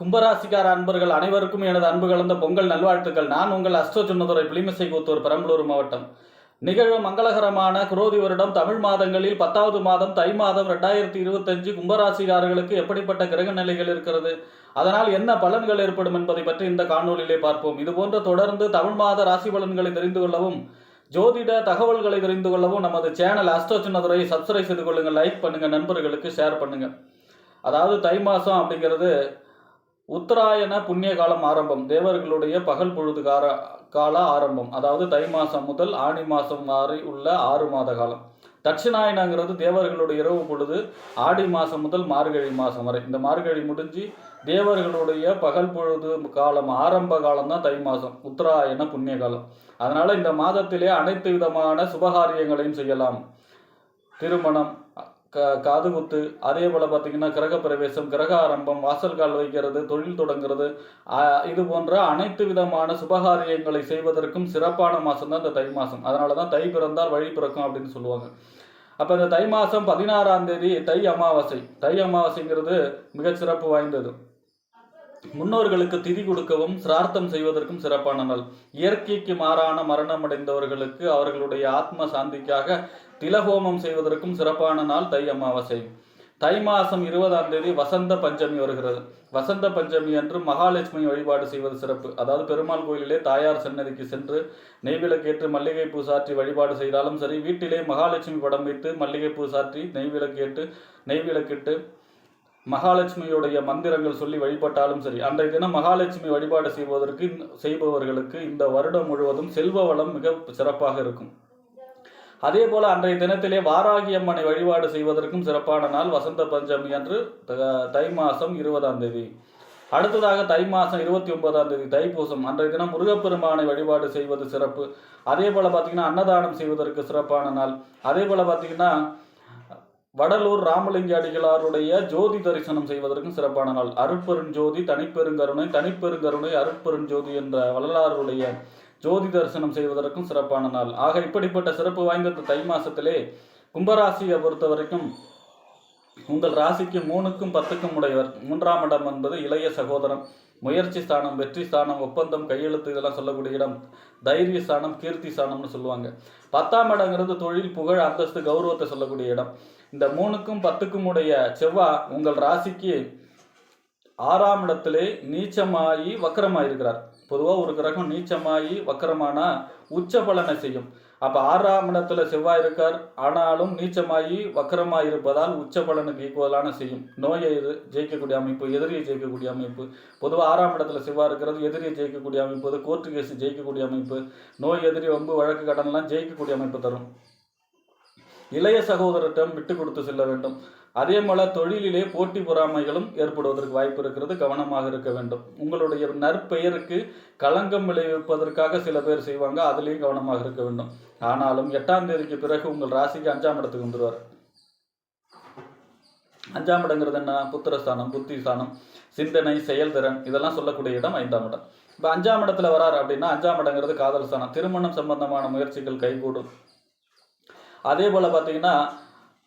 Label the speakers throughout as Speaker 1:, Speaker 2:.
Speaker 1: கும்பராசிக்கார அன்பர்கள் அனைவருக்கும் எனது அன்பு கலந்த பொங்கல் நல்வாழ்த்துக்கள். நான் உங்கள் அஸ்ட்ரோ சுண்ணதுரை கூத்தூர் பெரம்பலூர் மாவட்டம். நிகழ்வு மங்களகரமான குரோதி வருடம். தமிழ் மாதங்களில் பத்தாவது மாதம் தை மாதம் ரெண்டாயிரத்தி இருபத்தஞ்சு கும்பராசிக்காரர்களுக்கு எப்படிப்பட்ட கிரக நிலைகள் இருக்கிறது? அதனால் என்ன பலன்கள் ஏற்படும் என்பதை பற்றி இந்த காணொளியிலே பார்ப்போம். இதுபோன்ற தொடர்ந்து தமிழ் மாத ராசி பலன்களை தெரிந்து கொள்ளவும் ஜோதிட தகவல்களை தெரிந்து கொள்ளவும் நமது சேனல் அஸ்ட்ரோ சின்னதுரை சப்ஸ்கிரைப் செய்து கொள்ளுங்கள் லைக் பண்ணுங்கள் நண்பர்களுக்கு ஷேர் பண்ணுங்கள் அதாவது தை மாதம் அப்படிங்கிறது உத்தராயண புண்ணிய காலம் ஆரம்பம். தேவர்களுடைய பகல் பொழுது கார கால ஆரம்பம். அதாவது தை மாதம் முதல் ஆணி மாதம் வரை உள்ள ஆறு மாத காலம். தட்சிணாயனங்கிறது தேவர்களுடைய இரவு பொழுது ஆடி மாதம் முதல் மார்கழி மாதம் வரை. இந்த மார்கழி முடிஞ்சு தேவர்களுடைய பகல் பொழுது காலம் ஆரம்ப காலம் தான் தை மாதம் உத்தராயண புண்ணிய காலம். அதனால் இந்த மாதத்திலே அனைத்து விதமான சுபகாரியங்களையும் செய்யலாம். திருமணம் க காதுகுத்து அதே போல் பார்த்தீங்கன்னா கிரக பிரவேசம் கிரக ஆரம்பம் வாசல் கால் வைக்கிறது தொழில் தொடங்குறது இது போன்ற அனைத்து விதமான சுபகாரியங்களை செய்வதற்கும் சிறப்பான மாதம் தான் இந்த தை மாதம் அதனால தான் தை பிறந்தால் வழி பிறக்கும் அப்படின்னு சொல்லுவாங்க. அப்போ இந்த தை மாதம் பதினாறாம் தேதி தை அமாவாசை. தை அமாவாசைங்கிறது மிகச்சிறப்பு வாய்ந்தது. முன்னோர்களுக்கு திதி கொடுக்கவும் சிரார்த்தம் செய்வதற்கும் சிறப்பான நாள். இயற்கைக்கு மாறான மரணம் அடைந்தவர்களுக்கு அவர்களுடைய ஆத்ம சாந்திக்காக திலஹோமம் செய்வதற்கும் சிறப்பான நாள் தை அமாவாசை. தை மாதம் இருபதாம் தேதி வசந்த பஞ்சமி வருகிறது. வசந்த பஞ்சமி அன்று மகாலட்சுமி வழிபாடு செய்வது சிறப்பு. அதாவது பெருமாள் கோயிலிலே தாயார் சன்னதிக்கு சென்று நெய்விளக்கேற்று மல்லிகை பூ சாற்றி வழிபாடு செய்தாலும் சரி வீட்டிலே மகாலட்சுமி படம் வைத்து மல்லிகை பூ சாற்றி நெய்விளக்கேட்டு நெய்விளக்கிட்டு மகாலட்சுமியுடைய மந்திரங்கள் சொல்லி வழிபட்டாலும் சரி அன்றைய தினம் மகாலட்சுமி வழிபாடு செய்வதற்கு செய்பவர்களுக்கு இந்த வருடம் முழுவதும் செல்வ வளம் மிக சிறப்பாக இருக்கும். அதே போல அன்றைய தினத்திலே வாராகி அம்மனை வழிபாடு செய்வதற்கும் சிறப்பான நாள் வசந்த பஞ்சமி அன்று த- தை மாதம் இருபதாம் தேதி. அடுத்ததாக தை மாதம் இருபத்தி ஒன்பதாம் தேதி தைப்பூசம். அன்றைய தினம் முருகப்பெருமானை வழிபாடு செய்வது சிறப்பு. அதே போல் பார்த்தீங்கன்னா அன்னதானம் செய்வதற்கு சிறப்பான நாள். அதே போல் பார்த்தீங்கன்னா வடலூர் ராமலிங்க அடிகளாருடைய ஜோதி தரிசனம் செய்வதற்கும் சிறப்பான நாள். அருட்பெருஞ்சோதி தனிப்பெருங்கருணை தனிப்பெருங்கருணை அருட்பெருஞ்சோதி என்ற வள்ளலாருடைய ஜோதி தரிசனம் செய்வதற்கும் சிறப்பான நாள். ஆக இப்படிப்பட்ட சிறப்பு வாய்ந்த இந்த தை மாசத்திலே கும்பராசியை பொறுத்த வரைக்கும் உங்கள் ராசிக்கு மூணுக்கும் பத்துக்கும் உடையவர். மூன்றாம் இடம் என்பது இளைய சகோதரன். முயற்சி ஸ்தானம் வெற்றி ஸ்தானம் ஒப்பந்தம் கையெழுத்து இதெல்லாம் சொல்லக்கூடிய இடம் தைரிய ஸ்தானம் கீர்த்தி ஸ்தானம்னு சொல்லுவாங்க. பத்தாம் இடங்கிறது தொழில் புகழ் அந்தஸ்து கௌரவத்தை சொல்லக்கூடிய இடம். இந்த மூணுக்கும் பத்துக்கும் உடைய செவ்வாய் உங்கள் ராசிக்கு ஆறாம் இடத்திலே நீச்சமாகி வக்கரமாக இருக்கிறார் பொதுவாக ஒரு கிரகம் நீச்சமாகி வக்கரமானா உச்ச பலனை செய்யும். அப்போ ஆறாம் இடத்துல செவ்வாய் இருக்கார். ஆனாலும் நீச்சமாகி வக்கரமாக இருப்பதால் உச்ச பலனுக்கு ஈக்குவலான செய்யும். நோயை எது ஜெயிக்கக்கூடிய அமைப்பு எதிரியை ஜெயிக்கக்கூடிய அமைப்பு. பொதுவாக ஆறாம் இடத்துல செவ்வாய் இருக்கிறது எதிரியை ஜெயிக்கக்கூடிய அமைப்பு. கோர்ட்டு கேஸ் ஜெயிக்கக்கூடிய அமைப்பு. நோய் எதிரி வம்பு வழக்கு கடன்லாம் ஜெயிக்கக்கூடிய அமைப்பு தரும். இளைய சகோதரர்கிட்ட விட்டு கொடுத்து செல்ல வேண்டும். அதே போல தொழிலிலே போட்டி பொறாமைகளும் ஏற்படுவதற்கு வாய்ப்பு இருக்கிறது. கவனமாக இருக்க வேண்டும். உங்களுடைய நற்பெயருக்கு களங்கம் விளைவிப்பதற்காக சில பேர் செய்வாங்க. அதுலேயும் கவனமாக இருக்க வேண்டும். ஆனாலும் எட்டாம் தேதிக்கு பிறகு உங்கள் ராசிக்கு அஞ்சாம் இடத்துக்கு வந்துடுவார் அஞ்சாம் இடங்கிறது என்ன? புத்திரஸ்தானம் புத்திஸ்தானம் சிந்தனை செயல்திறன். இதெல்லாம் சொல்லக்கூடிய இடம் ஐந்தாம் இடம். இப்போ அஞ்சாம் இடத்துல வராரு அப்படின்னா அஞ்சாம் இடங்கிறது காதல் ஸ்தானம். திருமணம் சம்பந்தமான முயற்சிகள் கைகூடும். அதே போல் பார்த்தீங்கன்னா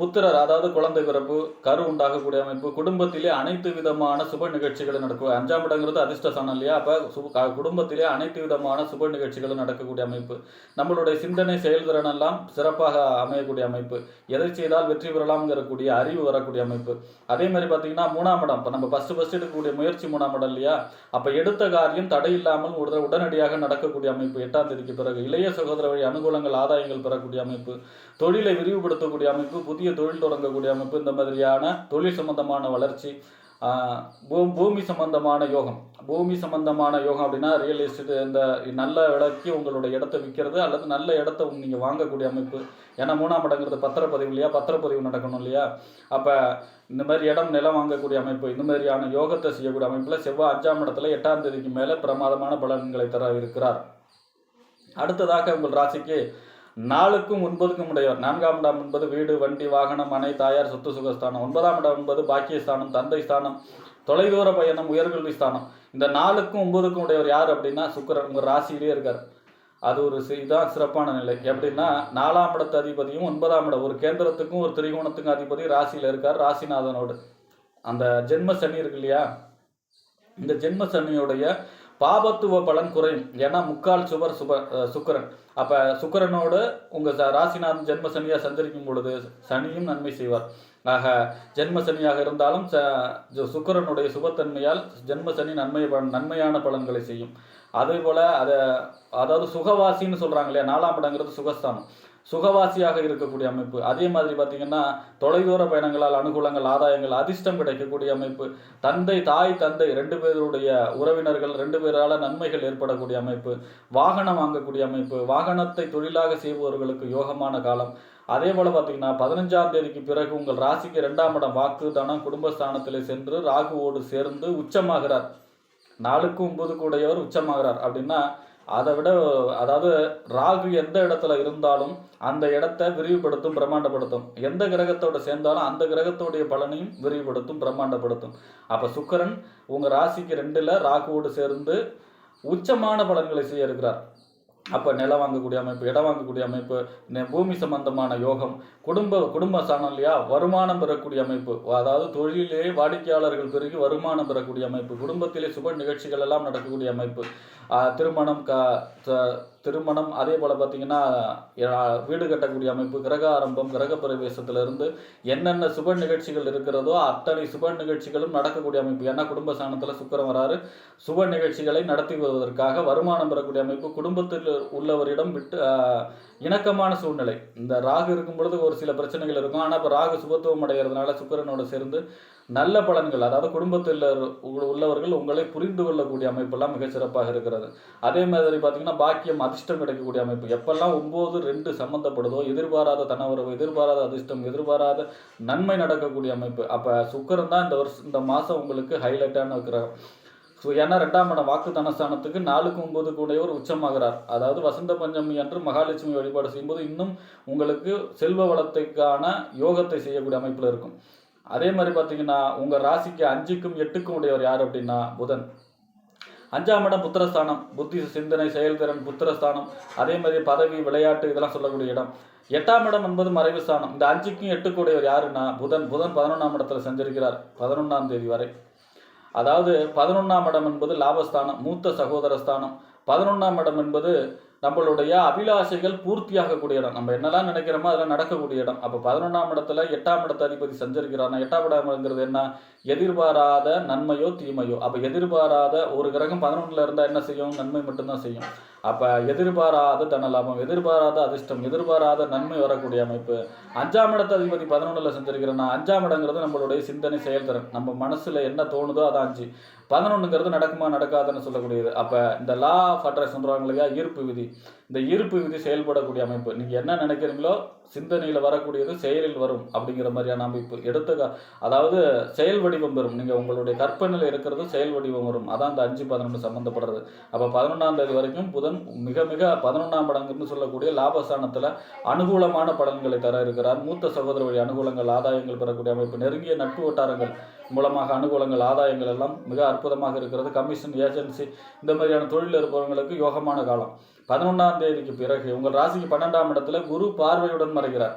Speaker 1: புத்திரர் அதாவது குழந்தை பிறப்பு கரு உண்டாகக்கூடிய அமைப்பு குடும்பத்திலே அனைத்து விதமான சுப நிகழ்ச்சிகள் நடக்கும். அஞ்சாம் இடங்கிறது அதிர்ஷ்டஸ்தானம் இல்லையா? அப்போ சு குடும்பத்திலே அனைத்து விதமான சுப நிகழ்ச்சிகளும் நடக்கக்கூடிய அமைப்பு. நம்மளுடைய சிந்தனை செயல்திறன் எல்லாம் சிறப்பாக அமையக்கூடிய அமைப்பு. எதை செய்தால் வெற்றி பெறலாம்ங்கிறக்கூடிய அறிவு வரக்கூடிய அமைப்பு. அதே மாதிரி பார்த்தீங்கன்னா மூணாம் இடம். இப்போ நம்ம ஃபஸ்ட்டு ஃபஸ்ட் எடுக்கக்கூடிய முயற்சி மூணாம் இடம் இல்லையா? அப்போ எடுத்த காரியம் தடை இல்லாமல் உடனடியாக நடக்கக்கூடிய அமைப்பு. எட்டாம் தேதிக்கு பிறகு இளைய சகோதர வழி அனுகூலங்கள் ஆதாயங்கள் பெறக்கூடிய அமைப்பு. தொழிலை விரிவுபடுத்தக்கூடிய அமைப்பு புதிய தொழில் தொடங்கக்கூடிய அமைப்பு இந்த மாதிரியான தொழில் சம்பந்தமான வளர்ச்சி பூ- பூமி சம்பந்தமான யோகம். பூமி சம்பந்தமான யோகம் அப்படின்னா ரியல் எஸ்டேட் இந்த நல்ல விலைக்கு உங்களுடைய இடத்த விற்கிறது அல்லது நல்ல இடத்த நீங்கள் வாங்கக்கூடிய அமைப்பு. ஏன்னா மூணாம் இடங்கிறது பத்திரப்பதிவு இல்லையா? பத்திரப்பதிவு நடக்கணும் இல்லையா? அப்போ இந்த மாதிரி இடம் நிலம் வாங்கக்கூடிய அமைப்பு இந்த மாதிரியான யோகத்தை செய்யக்கூடிய அமைப்பில் செவ்வாய் அஞ்சாம் இடத்துல எட்டாம் தேதிக்கு மேலே பிரமாதமான பலன்களை தர இருக்கிறார். அடுத்ததாக உங்கள் ராசிக்கு நாலுக்கும் ஒன்பதுக்கும் உடையவர். நான்காம் இடம் என்பது வீடு வண்டி வாகனம் மனை தாயார் சொத்து சுகஸ்தானம். ஒன்பதாம் இடம் என்பது பாக்கியஸ்தானம் தந்தை ஸ்தானம் தொலைதூர பயணம் உயர்கல்வி ஸ்தானம். இந்த நாலுக்கும் ஒன்பதுக்கும் உடையவர் யார் அப்படின்னா சுக்கிரன். உங்கள் ராசியிலே இருக்கார். அது ஒரு இதுதான் சிறப்பான நிலை. எப்படின்னா நாலாம் இடத்து அதிபதியும் ஒன்பதாம் இடம். ஒரு கேந்திரத்துக்கும் ஒரு திரிகோணத்துக்கும் அதிபதி ராசியில் இருக்கார் ராசிநாதனோடு. அந்த ஜென்ம சனி இருக்கு இல்லையா? இந்த ஜென்ம சனியுடைய பாபத்துவ பலன் குறையும். ஏன்னா முக்கால் சுவர் சுப சுக்கரன் சுக்கிரன். அப்போ சுக்கிரனோடு உங்கள் ராசிநாதன் ஜென்ம சனியாக சஞ்சரிக்கும் பொழுது சனியும் நன்மை செய்வார். ஆக ஜென்ம சனியாக இருந்தாலும் ச ஜ- சுபத்தன்மையால் ஜென்ம சனி நன்மை ப- நன்மையான பலன்களை செய்யும். அதே போல் அதை அதாவது சுகவாசின்னு சொல்கிறாங்க இல்லையா நாலாம் இடங்கிறது சுகஸ்தானம். சுகவாசியாக இருக்கக்கூடிய அமைப்பு. அதே மாதிரி பார்த்தீங்கன்னா தொலைதூர பயணங்களால் அனுகூலங்கள் ஆதாயங்கள் அதிர்ஷ்டம் கிடைக்கக்கூடிய அமைப்பு. தந்தை தாய் தந்தை ரெண்டு பேருடைய உறவினர்கள் ரெண்டு பேரால் நன்மைகள் ஏற்படக்கூடிய அமைப்பு. வாகனம் வாங்கக்கூடிய அமைப்பு. வாகனத்தை தொழிலாக செய்பவர்களுக்கு யோகமான காலம். அதே போல் பார்த்தீங்கன்னா பதினஞ்சாம் தேதிக்கு பிறகு உங்கள் ராசிக்கு இரண்டாம் இடம் வாக்கு தனம் குடும்பஸ்தானத்தில் சென்று ராகுவோடு சேர்ந்து உச்சமாகிறார். நாளுக்கு ஒன்பது கூடையவர் உச்சமாகிறார். அப்படின்னா அதை விட அதாவது ராகு எந்த இடத்துல இருந்தாலும் அந்த இடத்தை விரிவுபடுத்தும் பிரம்மாண்டப்படுத்தும். எந்த கிரகத்தோட சேர்ந்தாலும் அந்த கிரகத்தோடைய பலனையும் விரிவுபடுத்தும் பிரம்மாண்டப்படுத்தும். அப்போ சுக்கரன் உங்கள் ராசிக்கு ரெண்டில் ராகுவோடு சேர்ந்து உச்சமான பலன்களை செய்ய இருக்கிறார். அப்போ நிலம் வாங்கக்கூடிய அமைப்பு இடம் வாங்கக்கூடிய அமைப்பு பூமி சம்பந்தமான யோகம் குடும்ப குடும்ப சாணம் இல்லையா வருமானம் பெறக்கூடிய அமைப்பு அதாவது தொழிலே வாடிக்கையாளர்கள் பெருகி வருமானம் பெறக்கூடிய அமைப்பு குடும்பத்திலே சுப நிகழ்ச்சிகள் எல்லாம் நடக்கக்கூடிய அமைப்பு திருமணம் க திருமணம் அதே போல் பார்த்தீங்கன்னா வீடு கட்டக்கூடிய அமைப்பு கிரக ஆரம்பம் கிரக பிரவேசத்திலிருந்து என்னென்ன சுப நிகழ்ச்சிகள் இருக்கிறதோ அத்தனை சுப நிகழ்ச்சிகளும் நடக்கக்கூடிய அமைப்பு. ஏன்னா குடும்ப சாணத்தில் சுக்கரம் வராரு. சுப நிகழ்ச்சிகளை நடத்தி வருவதற்காக வருமானம் பெறக்கூடிய அமைப்பு குடும்பத்தில் உள்ளவரிடம் விட்டு இணக்கமான சூழ்நிலை. இந்த ராகு இருக்கும் பொழுது ஒரு சில பிரச்சனைகள் இருக்கும். ஆனால் இப்போ ராகு சுபத்துவம் அடைகிறதுனால சுக்கிரனோட சேர்ந்து நல்ல பலன்கள் அதாவது குடும்பத்தில் உள்ள- உள்ளவர்கள் உங்களை புரிந்து கொள்ளக்கூடிய அமைப்பெல்லாம் மிகச்சிறப்பாக இருக்கிறது. அதே மாதிரி பார்த்தீங்கன்னா பாக்கியம் அதிர்ஷ்டம் கிடைக்கக்கூடிய அமைப்பு. எப்பெல்லாம் ஒம்பது ரெண்டு சம்மந்தப்படுதோ எதிர்பாராத தனவரவு எதிர்பாராத அதிர்ஷ்டம் எதிர்பாராத நன்மை நடக்கக்கூடிய அமைப்பு. அப்போ சுக்கரம் தான் இந்த வருஷம் இந்த மாதம் உங்களுக்கு ஹைலைட்டான கிரகம். ஸோ ஏன்னா ரெண்டாம் இடம் வாக்கு தனஸ்தானத்துக்கு நாலுக்கு ஒன்பது கூடையவர் உச்சமாகிறார். அதாவது வசந்த பஞ்சமி அன்று மகாலட்சுமி வழிபாடு செய்யும்போது இன்னும் உங்களுக்கு செல்வ வளத்துக்கான யோகத்தை செய்யக்கூடிய அமைப்பில் இருக்கும். அதே மாதிரி பார்த்தீங்கன்னா உங்கள் ராசிக்கு அஞ்சுக்கும் எட்டுக்கும் உடையவர் யார் அப்படின்னா புதன். அஞ்சாம் இடம் புத்திரஸ்தானம். புத்தி சிந்தனை செயல்திறன் புத்திரஸ்தானம். அதே மாதிரி பதவி விளையாட்டு இதெல்லாம் சொல்லக்கூடிய இடம். எட்டாம் இடம் என்பது மறைவு ஸ்தானம். இந்த அஞ்சுக்கும் எட்டுக்கூடியவர் உடையவர் யாருன்னா புதன். புதன் பதினொன்றாம் இடத்துல செஞ்சிருக்கிறார். பதினொன்றாம் தேதி வரை. அதாவது பதினொன்றாம் இடம் என்பது லாபஸ்தானம் மூத்த சகோதர ஸ்தானம் பதினொன்றாம் இடம் என்பது நம்மளுடைய அபிலாஷைகள் பூர்த்தியாகக்கூடிய இடம் நம்ம என்னெல்லாம் நினைக்கிறோமோ அதெல்லாம் நடக்கக்கூடிய இடம் அப்போ பதினொன்றாம் இடத்துல எட்டாம் இடத்த அதிபதி சஞ்சரிக்கிறார்னா எட்டாம் இடம்ங்கிறது என்ன? எதிர்பாராத நன்மையோ தீமையோ. அப்போ எதிர்பாராத ஒரு கிரகம் பதினொன்றில் இருந்தால் என்ன செய்யும்? நன்மை மட்டும்தான் செய்யும். அப்போ எதிர்பாராத தனலாபம் எதிர்பாராத அதிர்ஷ்டம் எதிர்பாராத நன்மை வரக்கூடிய அமைப்பு. அஞ்சாம் இடத்த அதிபதி பதினொன்றில் செஞ்சிருக்கிறேன்னா அஞ்சாம் இடங்கிறது நம்மளுடைய சிந்தனை செயல்திறன். நம்ம மனசில் என்ன தோணுதோ அதான் அஞ்சு. பதினொன்றுங்கிறது நடக்குமா நடக்காதுன்னு சொல்லக்கூடியது. அப்போ இந்த லா ஆஃப் அட்ராக்ஷன் சொல்கிறாங்க இல்லையா ஈர்ப்பு விதி. இந்த ஈர்ப்பு விதி செயல்படக்கூடிய அமைப்பு. நீங்கள் என்ன நினைக்கிறீங்களோ சிந்தனையில் வரக்கூடியது செயலில் வரும் அப்படிங்கிற மாதிரியான அமைப்பு. எடுத்து அதாவது செயல் வடிவம் பெறும் நீங்கள் உங்களுடைய கற்பனையில் இருக்கிறது செயல் வடிவம் வரும். அதான் அந்த அஞ்சு பதினொன்று சம்மந்தப்படுறது அப்போ பதினொன்றாம் தேதி வரைக்கும் புதன் மிக மிக பதினொன்றாம் படங்கள்னு சொல்லக்கூடிய லாபஸ்தானத்தில் அனுகூலமான பலன்களை தர இருக்கிறார். மூத்த சகோதர வழி அனுகூலங்கள் ஆதாயங்கள் பெறக்கூடிய அமைப்பு நெருங்கிய நட்பு வட்டாரங்கள் மூலமாக அனுகூலங்கள் ஆதாயங்கள் எல்லாம் மிக அற்புதமாக இருக்கிறது. கமிஷன் ஏஜென்சி இந்த மாதிரியான தொழில் இருப்பவர்களுக்கு யோகமான காலம். பதினொன்றாம் தேதிக்கு பிறகு உங்கள் ராசிக்கு பன்னெண்டாம் இடத்துல குரு பார்வையுடன் மறைகிறார்.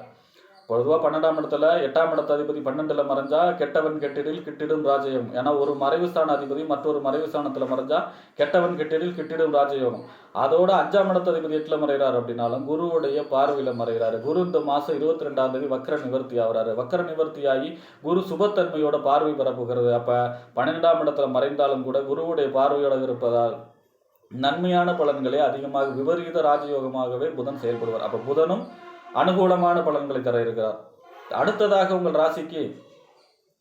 Speaker 1: பொதுவாக பன்னெண்டாம் இடத்துல எட்டாம் இடத்த அதிபதி பன்னெண்டுல மறைஞ்சா கெட்டவன் கெட்டிடில் கிட்டிடும் ராஜயோகம். ஏன்னா ஒரு மறைவு ஸ்தான அதிபதி மற்றொரு மறைவு ஸ்தானத்தில் மறைஞ்சா கெட்டவன் கெட்டிடில் கிட்டிடும் ராஜயோகம். அதோட அஞ்சாம் இடத்த அதிபதி எட்டில் மறைகிறார் அப்படின்னாலும் குருவுடைய பார்வையில் மறைகிறாரு. குரு இந்த மாதம் இருபத்தி ரெண்டாம் தேதி வக்கர நிவர்த்தி ஆகிறாரு. வக்கர நிவர்த்தியாகி குரு சுபத்தன்மையோட பார்வை பெறப்போகிறது அப்போ பன்னெண்டாம் இடத்துல மறைந்தாலும் கூட குருவுடைய பார்வையோட இருப்பதால் நன்மையான பலன்களை அதிகமாக விபரீத ராஜயோகமாகவே புதன் செயல்படுவார். அப்போ புதனும் அனுகூலமான பலன்களை தர இருக்கிறார். அடுத்ததாக உங்கள் ராசிக்கு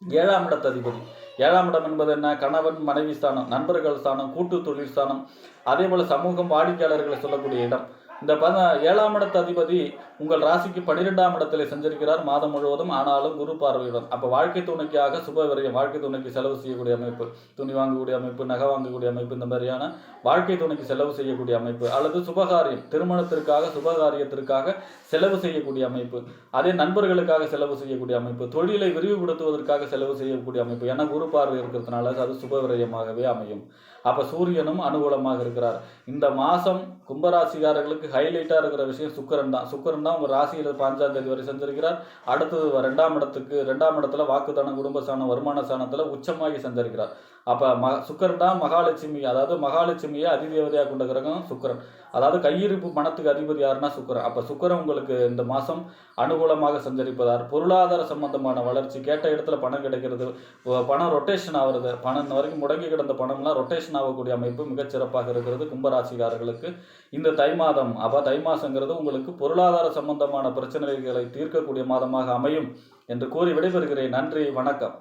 Speaker 1: ஏழாம் இடத்த அதிபதி ஏழாம் இடம் என்பது என்ன? கணவன் மனைவி ஸ்தானம் நண்பர்கள் ஸ்தானம் கூட்டு தொழில் ஸ்தானம். அதே போல சமூகம் வாடிக்கையாளர்களை சொல்லக்கூடிய இடம். இந்த பத ஏழாம் இடத்து அதிபதி உங்கள் ராசிக்கு பன்னிரெண்டாம் இடத்துல செஞ்சிருக்கிறார் மாதம் முழுவதும் ஆனாலும் குரு பார்வையுடன். அப்போ வாழ்க்கை துணைக்காக சுப விரயம் வாழ்க்கை துணைக்கு செலவு செய்யக்கூடிய அமைப்பு துணி வாங்கக்கூடிய அமைப்பு நகை வாங்கக்கூடிய அமைப்பு இந்த மாதிரியான வாழ்க்கை துணைக்கு செலவு செய்யக்கூடிய அமைப்பு அல்லது சுபகாரியம் திருமணத்திற்காக சுபகாரியத்திற்காக செலவு செய்யக்கூடிய அமைப்பு அதே நண்பர்களுக்காக செலவு செய்யக்கூடிய அமைப்பு தொழிலை விரிவுபடுத்துவதற்காக செலவு செய்யக்கூடிய அமைப்பு ஏன்னா குரு பார்வை இருக்கிறதுனால அது சுப விரயமாகவே அமையும். அப்போ சூரியனும் அனுகூலமாக இருக்கிறார். இந்த மாதம் கும்பராசிக்காரர்களுக்கு ஹைலைட்டாக இருக்கிற விஷயம் சுக்கரன் தான். சுக்கரன் தான் உங்கள் ராசியில் பாஞ்சாம் தேதி வரை செஞ்சிருக்கிறார் அடுத்தது ரெண்டாம் இடத்துக்கு ரெண்டாம் இடத்துல வாக்குதானம் சாணம் வருமான சாணத்தில் உச்சமாகி செஞ்சிருக்கிறார் அப்போ ம சுக்கரன் தான் மகாலட்சுமி. அதாவது மகாலட்சுமியை அதிதேவதையாக கொண்ட கிரகம் சுக்கரன். அதாவது கையிருப்பு பணத்துக்கு அதிபதி யாருன்னா சுக்கரன். அப்போ சுக்கரன் உங்களுக்கு இந்த மாதம் அனுகூலமாக சஞ்சரிப்பதார். பொருளாதார சம்பந்தமான வளர்ச்சி கேட்ட இடத்துல பணம் கிடைக்கிறது பணம் ரொட்டேஷன் ஆகிறது பணம் இந்த வரைக்கும் முடங்கி கிடந்த பணம்லாம் ரொட்டேஷன் ஆகக்கூடிய அமைப்பு மிகச்சிறப்பாக இருக்கிறது கும்பராசிக்காரர்களுக்கு. இந்த தை மாதம் அப்போ தை மாதங்கிறது உங்களுக்கு பொருளாதார சம்பந்தமான பிரச்சனைகளை தீர்க்கக்கூடிய மாதமாக அமையும் என்று கூறி விடைபெறுகிறேன். நன்றி வணக்கம்.